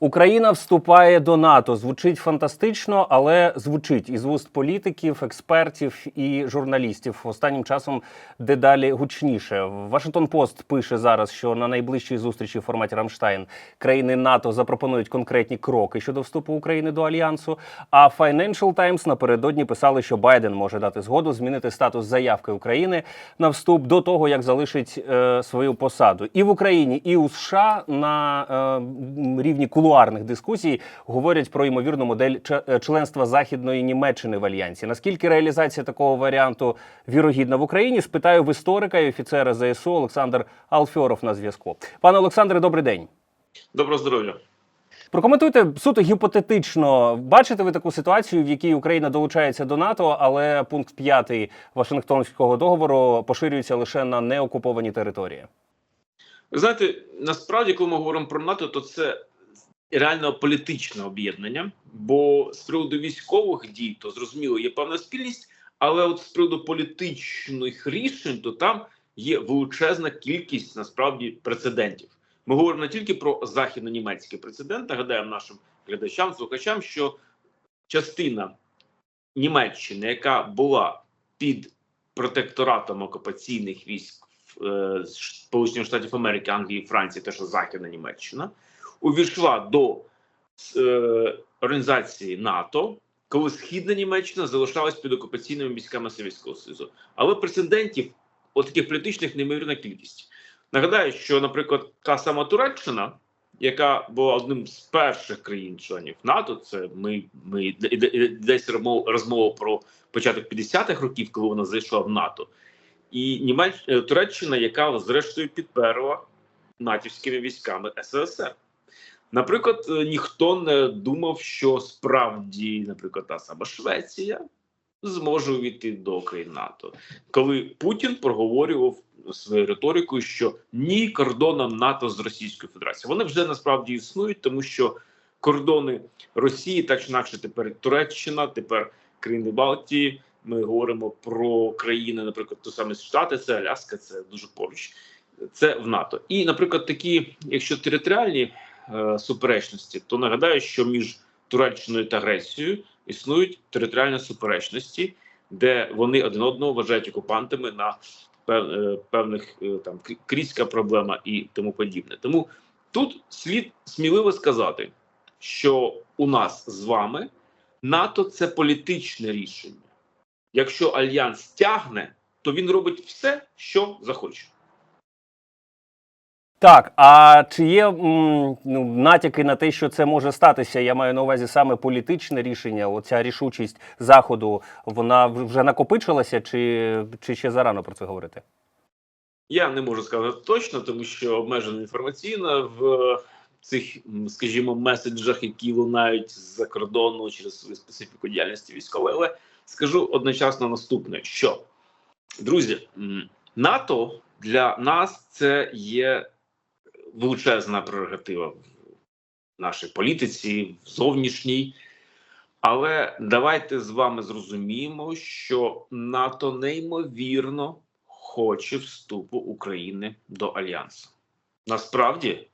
Україна вступає до НАТО. Звучить фантастично, але звучить із вуст політиків, експертів і журналістів. Останнім часом дедалі гучніше. Вашингтон Пост пише зараз, що на найближчій зустрічі в форматі Рамштайн країни НАТО запропонують конкретні кроки щодо вступу України до альянсу. А Financial Times напередодні писали, що Байден може дати згоду змінити статус заявки України на вступ до того, як залишить е, свою посаду. І в Україні, і у США на е, рівні кулуарних дискусій говорять про ймовірну модель е, членства західної Німеччини в альянсі. Наскільки реалізація такого варіанту вірогідна в Україні? Спитаю в історика і офіцера ЗСУ Олександр Алфьоров на зв'язку. Пане Олександре, добрий день. Доброго здоров'я. Прокоментуйте суто гіпотетично. Бачите ви таку ситуацію, в якій Україна долучається до НАТО, але пункт 5 Вашингтонського договору поширюється лише на неокуповані території. Ви знаєте, насправді, коли ми говоримо про НАТО, то це реально політичне об'єднання. Бо з приводу військових дій, то зрозуміло, є певна спільність, але от з приводу політичних рішень, то там є величезна кількість насправді прецедентів. Ми говоримо не тільки про західно-німецький прецедент, нагадаємо нашим глядачам, слухачам, що частина Німеччини, яка була під протекторатом окупаційних військ е, Сполучених Штатів Америки, Англії, Франції, те, що Західна Німеччина, увійшла до е, організації НАТО, коли Східна Німеччина залишалась під окупаційними військами Совєтського Союзу. Але прецедентів, от таких політичних, неймовірна кількість. Нагадаю, що, наприклад, та сама Туреччина, яка була одним з перших країн-членів НАТО, це ми, ми десь розмова, про початок 50-х років, коли вона зайшла в НАТО, і Німеч... е, Туреччина, яка зрештою підперла натівськими військами СРСР. Наприклад, е, ніхто не думав, що справді, наприклад, та сама Швеція зможе увійти до країн НАТО, коли Путін проговорював своєю риторикою, що ні кордонам НАТО з Російською Федерацією. Вони вже насправді існують, тому що кордони Росії, так чи інакше, тепер Туреччина, тепер країни Балтії. Ми говоримо про країни, наприклад, то саме Штати, це Аляска, це дуже поруч. Це в НАТО. І, наприклад, такі, якщо територіальні е, суперечності, то нагадаю, що між Туреччиною та Грецією існують територіальні суперечності, де вони один одного вважають окупантами на е, певних е, там крі- крізька проблема і тому подібне. Тому тут слід сміливо сказати, що у нас з вами НАТО це політичне рішення. Якщо альянс тягне, то він робить все, що захоче. Так, а чи є ну, натяки на те, що це може статися? Я маю на увазі саме політичне рішення. Оця рішучість заходу вона вже накопичилася, чи, чи ще зарано про це говорити? Я не можу сказати точно, тому що обмежено інформаційно в цих, скажімо, меседжах, які лунають з-за кордону через свою специфіку діяльності військової. Але скажу одночасно наступне: що друзі, НАТО для нас це є величезна прерогатива в нашій політиці, в зовнішній. Але давайте з вами зрозуміємо, що НАТО неймовірно хоче вступу України до альянсу. Насправді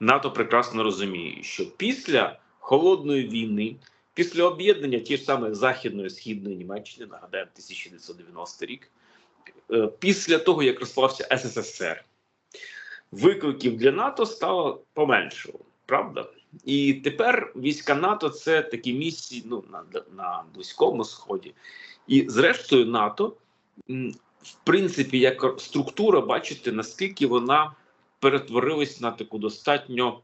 НАТО прекрасно розуміє, що після холодної війни, після об'єднання ті ж саме західної східної Німеччини, нагадаємо, 1990 рік, е, після того як розпався СССР, викликів для НАТО стало поменшало, правда? І тепер війська НАТО це такі місії ну, на, на Близькому Сході. І зрештою, НАТО, в принципі, як структура, бачите, наскільки вона перетворилась на таку достатньо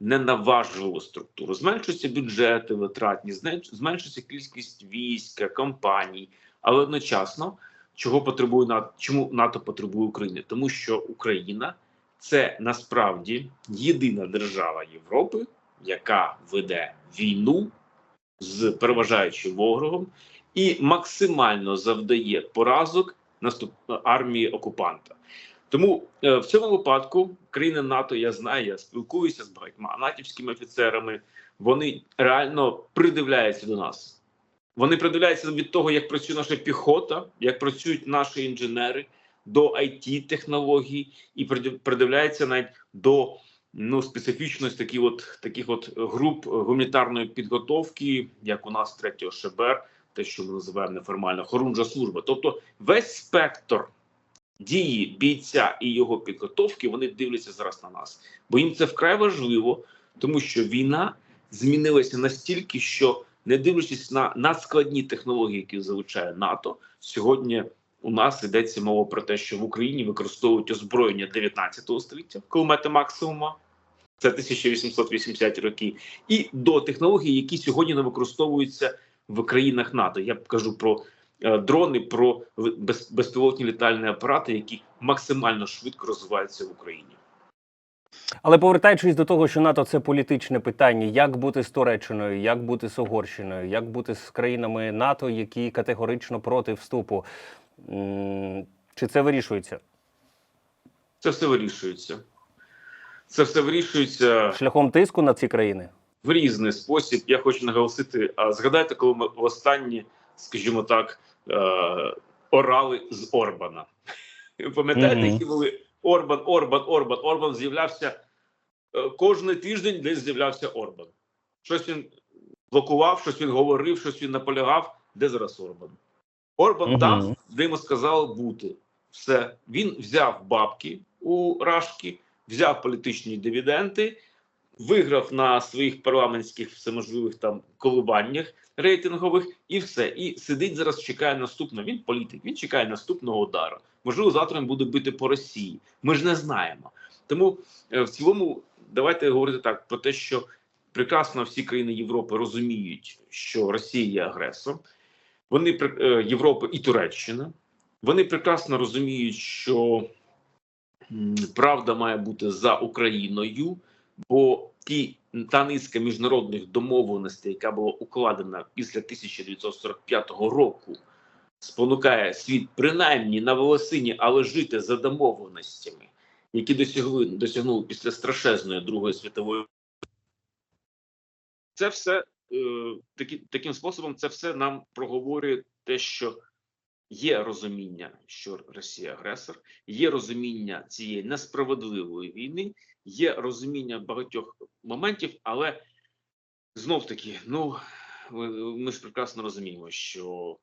ненаважливу структуру. Зменшуються бюджети витратні, зменшується кількість війська, компаній, але одночасно, чого потребує НАТО, чому НАТО потребує України? Тому що Україна це насправді єдина держава Європи, яка веде війну з переважаючим ворогом і максимально завдає поразок наступ армії окупанта. Тому е, в цьому випадку країни НАТО, я знаю, я спілкуюся з багатьма натівськими офіцерами. Вони реально придивляються до нас. Вони придивляються від того, як працює наша піхота, як працюють наші інженери до it технологій і придив- придивляються навіть до ну, специфічність таких от, таких от груп гуманітарної підготовки, як у нас 3 ШБР, те, що ми називаємо неформально хорунжа служба. Тобто весь спектр дії бійця і його підготовки вони дивляться зараз на нас, бо їм це вкрай важливо, тому що війна змінилася настільки, що не дивлячись на надскладні технології, які залучає НАТО, сьогодні у нас йдеться мова про те, що в Україні використовують озброєння 19 століття, кулемети максимума. Це 1880 роки, і до технологій, які сьогодні не використовуються в країнах НАТО. Я кажу про е, дрони, про без, безпілотні літальні апарати, які максимально швидко розвиваються в Україні. Але повертаючись до того, що НАТО це політичне питання, як бути з Туреччиною, як бути з Угорщиною, як бути з країнами НАТО, які категорично проти вступу, чи це вирішується Це все вирішується. Це все вирішується шляхом тиску на ці країни? в різний спосіб. Я хочу наголосити. А згадайте, коли ми востаннє, скажімо так, е, орали з Орбана. Пам'ятаєте, які були Орбан, Орбан, Орбан, Орбан з'являвся е, кожний тиждень, десь з'являвся Орбан. Щось він блокував, щось він говорив, щось він наполягав. Де зараз Орбан? Орбан там, де йому сказали бути. Все. Він взяв бабки у Рашки, взяв політичні дивіденди, виграв на своїх парламентських всеможливих там коливаннях рейтингових, і все. І сидить зараз, чекає наступного. Він політик, він чекає наступного удару. Можливо, завтра він буде бити по Росії. Ми ж не знаємо. Тому е, в цілому, давайте говорити так про те, що прекрасно всі країни Європи розуміють, що Росія є агресор. Вони е, Європа і Туреччина. Вони прекрасно розуміють, що правда має бути за Україною, бо ті та низка міжнародних домовленостей, яка була укладена після 1945 року, спонукає світ принаймні на волосині, але жити за домовленостями, які досягли досягнули після страшезної Другої світової. Це все такі, таким способом, це все нам проговорює те, що є розуміння, що Росія агресор, є розуміння цієї несправедливої війни, є розуміння багатьох моментів, але знов таки, ну ми ж прекрасно розуміємо, що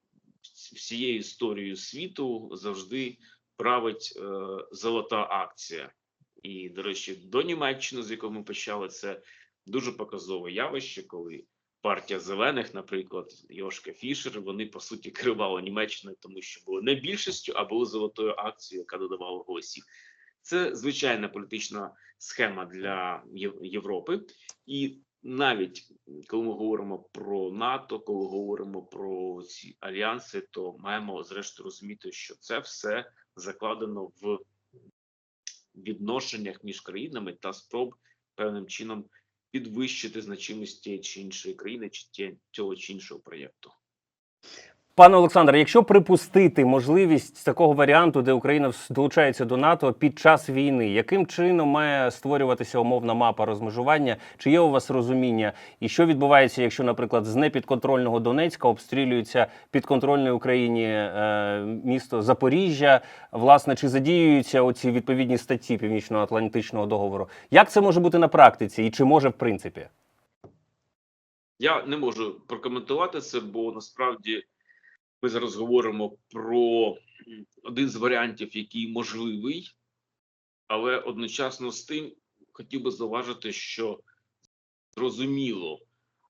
всією історією світу завжди править е, золота акція. І, до речі, до Німеччини, з якого ми почали, це дуже показове явище, коли партія зелених, наприклад, Йошка Фішер, вони по суті керували Німеччиною, тому що були не більшістю, а були золотою акцією, яка додавала голосів. Це звичайна політична схема для Європи, і навіть коли ми говоримо про НАТО, коли говоримо про ці альянси, то маємо зрештою розуміти, що це все закладено в відношеннях між країнами та спроб певним чином підвищити значимість тієї чи іншої країни чи цього чи іншого проєкту. Пане Олександре, якщо припустити можливість такого варіанту, де Україна долучається до НАТО під час війни, яким чином має створюватися умовна мапа розмежування? Чи є у вас розуміння? І що відбувається, якщо, наприклад, з непідконтрольного Донецька обстрілюється підконтрольне Україні е, місто Запоріжжя? Власне, чи задіюються оці відповідні статті Північно-Атлантичного договору? Як це може бути на практиці, і чи може в принципі? Я не можу прокоментувати це, бо насправді ми зараз говоримо про один з варіантів, який можливий, але одночасно з тим хотів би зауважити, що зрозуміло,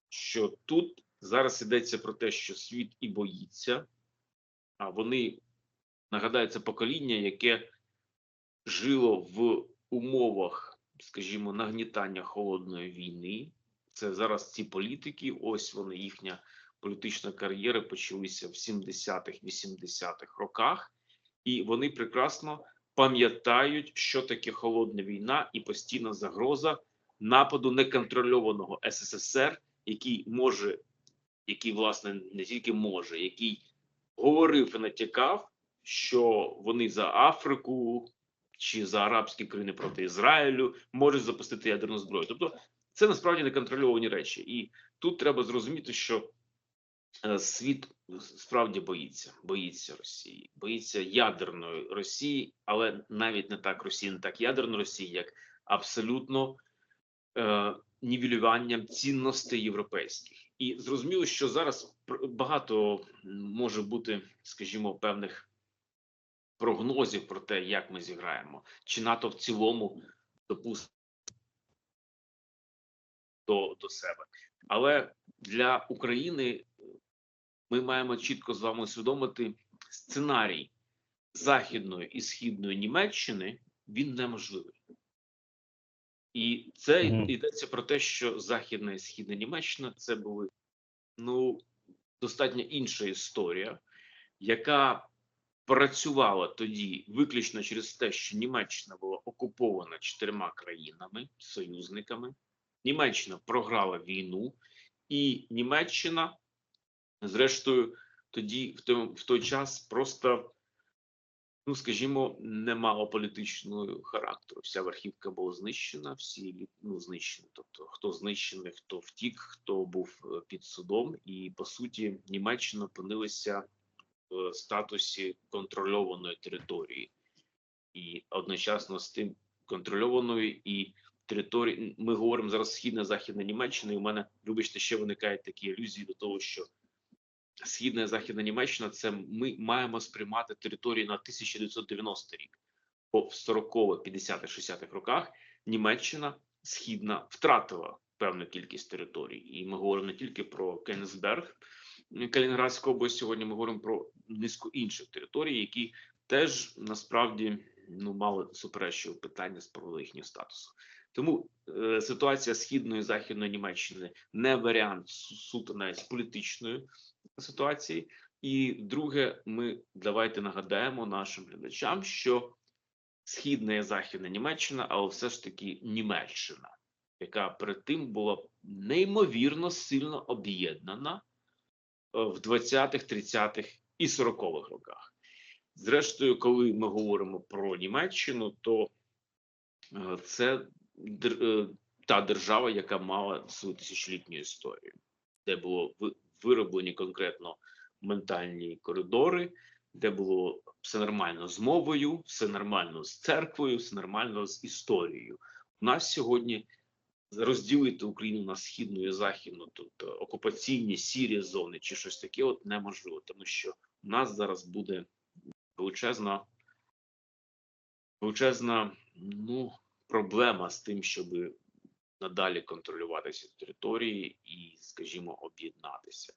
що тут зараз йдеться про те, що світ і боїться, а вони нагадаю, це покоління, яке жило в умовах, скажімо, нагнітання холодної війни. Це зараз ці політики, ось вони їхня політична кар'єра почалися в 70-х, 80-х роках, і вони прекрасно пам'ятають, що таке холодна війна і постійна загроза нападу неконтрольованого СССР, який може, який власне не тільки може, який говорив і натякав, що вони за Африку чи за арабські країни проти Ізраїлю можуть запустити ядерну зброю. Тобто це насправді неконтрольовані речі, і тут треба зрозуміти, що світ справді боїться, боїться Росії, боїться ядерної Росії, але навіть не так Росії, не так ядерної Росії, як абсолютно е, нівелюванням цінностей європейських. І зрозуміло, що зараз багато може бути, скажімо, певних прогнозів про те, як ми зіграємо, чи НАТО в цілому допустить до, до себе. Але для України ми маємо чітко з вами усвідомити сценарій західної і східної Німеччини він неможливий. І це йдеться про те, що Західна і Східна Німеччина це були ну достатньо інша історія, яка працювала тоді виключно через те, що Німеччина була окупована чотирма країнами, союзниками. Німеччина програла війну, і Німеччина, зрештою, тоді в той, в той час просто, ну скажімо, не мала політичного характеру. Вся верхівка була знищена, всі ну, знищені. Тобто, хто знищений, хто втік, хто був е, під судом, і по суті, Німеччина опинилася в статусі контрольованої території, і одночасно з тим контрольованої і території. Ми говоримо зараз східна західна Німеччина, і у мене, вибачте, ще виникають такі ілюзії до того, що східна і західна Німеччина це ми маємо сприймати території на 1990 рік. Бо в 40-х, 50-х, 60-х роках Німеччина східна втратила певну кількість територій, і ми говоримо не тільки про Кенісберг, Калінінградську область. Сьогодні ми говоримо про низку інших територій, які теж насправді ну мали суперечливі питання з приводу їхнього статусу. Тому е, ситуація східної і західної Німеччини не варіант су- суто навіть з політичної ситуації. І друге, ми давайте нагадаємо нашим глядачам, що східна і західна Німеччина, але все ж таки Німеччина, яка перед тим була неймовірно сильно об'єднана е, в 20-х, 30-х і 40-х роках. Зрештою, коли ми говоримо про Німеччину, то е, це е, та держава, яка мала свою тисячолітню історію, де було вироблені конкретно ментальні коридори, де було все нормально з мовою, все нормально з церквою, все нормально з історією. У нас сьогодні розділити Україну на східну і західну, тобто окупаційні сірі зони чи щось таке, от неможливо, тому що у нас зараз буде величезна, величезна ну, проблема з тим, щоб надалі контролювати ці території і, скажімо, об'єднатися.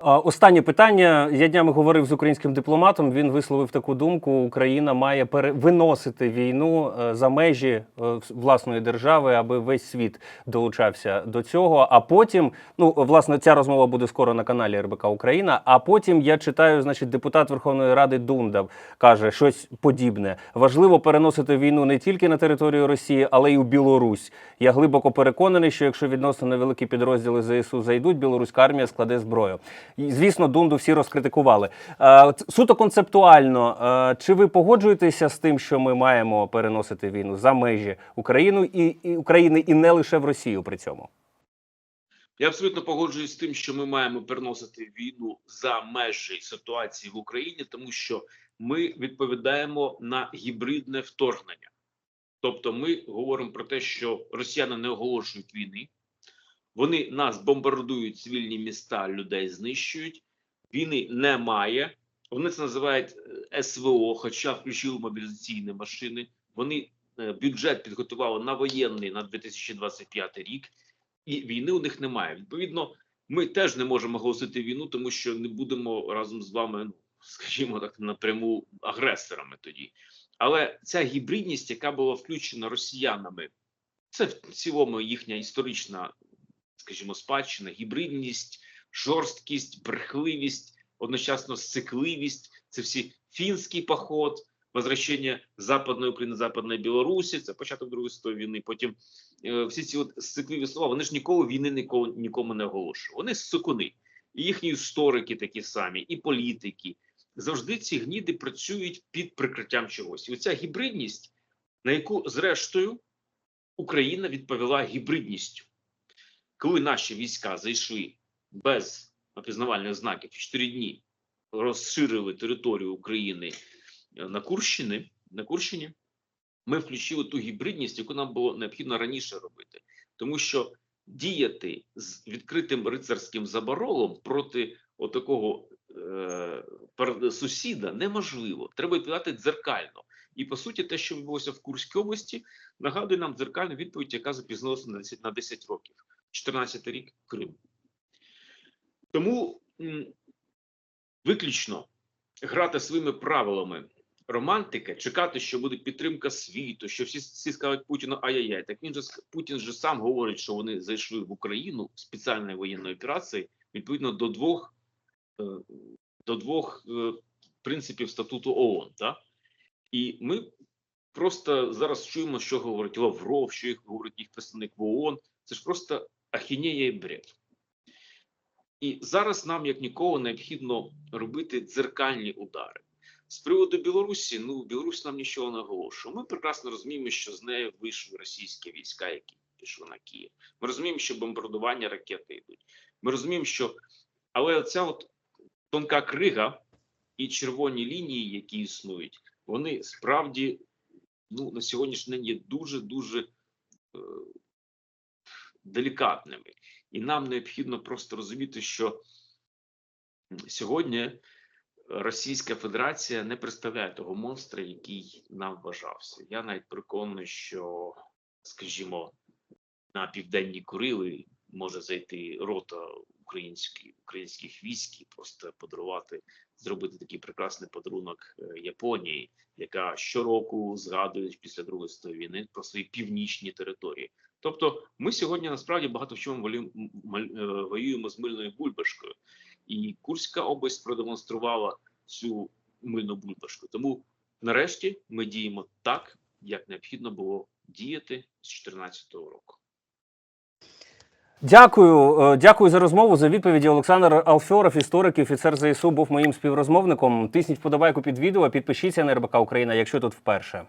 Останнє питання. Я днями говорив з українським дипломатом. Він висловив таку думку: Україна має виносити війну е, за межі е, власної держави, аби весь світ долучався до цього. А потім, ну власне, ця розмова буде скоро на каналі РБК Україна. А потім я читаю, значить, депутат Верховної Ради Дундав каже щось подібне. Важливо переносити війну не тільки на територію Росії, але й у Білорусь. Я глибоко переконаний, що якщо відносно невеликі підрозділи ЗСУ зайдуть, білоруська армія складе зброю. Звісно, Дунду всі розкритикували. Е, Суто концептуально, е, чи ви погоджуєтеся з тим, що ми маємо переносити війну за межі України і, і України і не лише в Росію при цьому? Я абсолютно погоджуюсь з тим, що ми маємо переносити війну за межі ситуації в Україні, тому що ми відповідаємо на гібридне вторгнення. Тобто, ми говоримо про те, що росіяни не оголошують війни, вони нас бомбардують цивільні міста, людей знищують. Війни немає. Вони це називають е, СВО, хоча включили мобілізаційні машини. Вони е, бюджет підготували на воєнний на 2025 рік, і війни у них немає. Відповідно, ми теж не можемо оголосити війну, тому що не будемо разом з вами, ну, скажімо так, напряму агресорами тоді. Але ця гібридність, яка була включена росіянами, це в цілому їхня історична, скажімо, спадщина, гібридність, жорсткість, брехливість, одночасно сцикливість. Це всі фінський поход, возвращення Западної України, Западної Білорусі, це початок Другої світової війни. Потім е, всі ці от сцикливі слова, вони ж ніколи війни нікому, нікому не оголошували. Вони сукуни. І їхні історики такі самі, і політики. Завжди ці гніди працюють під прикриттям чогось. І оця гібридність, на яку, зрештою, Україна відповіла гібридністю. Коли наші війська зайшли без опізнавальних знаків 4 дні, розширили територію України е, на Курщини, на Курщині, ми включили ту гібридність, яку нам було необхідно раніше робити, тому що діяти з відкритим рицарським заборолом проти отакого е, сусіда неможливо. Треба відповідати дзеркально. І по суті, те, що відбулося в Курській області, нагадує нам дзеркальну відповідь, яка запізнилася на 10, на 10 років. 14 рік Крим. Тому виключно грати своїми правилами романтики, чекати, що буде підтримка світу, що всі, всі скажуть Путіну ай-яй-яй. Так він же Путін же сам говорить, що вони зайшли в Україну спеціальної воєнної операції відповідно до двох е, до двох е, принципів статуту ООН. Да? І ми просто зараз чуємо, що говорить Лавров, що їх говорить їх представник в ООН. Це ж просто ахінея і бред. І зараз нам, як ніколи, необхідно робити дзеркальні удари. З приводу Білорусі, ну Білорусь нам нічого не оголошує. Ми прекрасно розуміємо, що з нею вийшли російські війська, які пішли на Київ. Ми розуміємо, що бомбардування ракети йдуть. Ми розуміємо, що але ця от тонка крига і червоні лінії, які існують, вони справді ну на сьогоднішній день є дуже дуже е, делікатними, і нам необхідно просто розуміти, що сьогодні Російська Федерація не представляє того монстра, який нам вважався. Я навіть переконаний, що, скажімо, на південні Курили може зайти рота українських українських військ і просто подарувати, зробити такий прекрасний подарунок е, Японії, яка щороку згадує після Другої світової війни про свої північні території. Тобто, ми сьогодні насправді багато в чому е, воюємо з мильною бульбашкою. І Курська область продемонструвала цю мильну бульбашку. Тому нарешті ми діємо так, як необхідно було діяти з 2014 року. Дякую, е, дякую за розмову. За відповіді. Олександр Алфьоров, історик і офіцер ЗСУ, був моїм співрозмовником. Тисніть вподобайку під відео, підпишіться на РБК Україна, якщо тут вперше.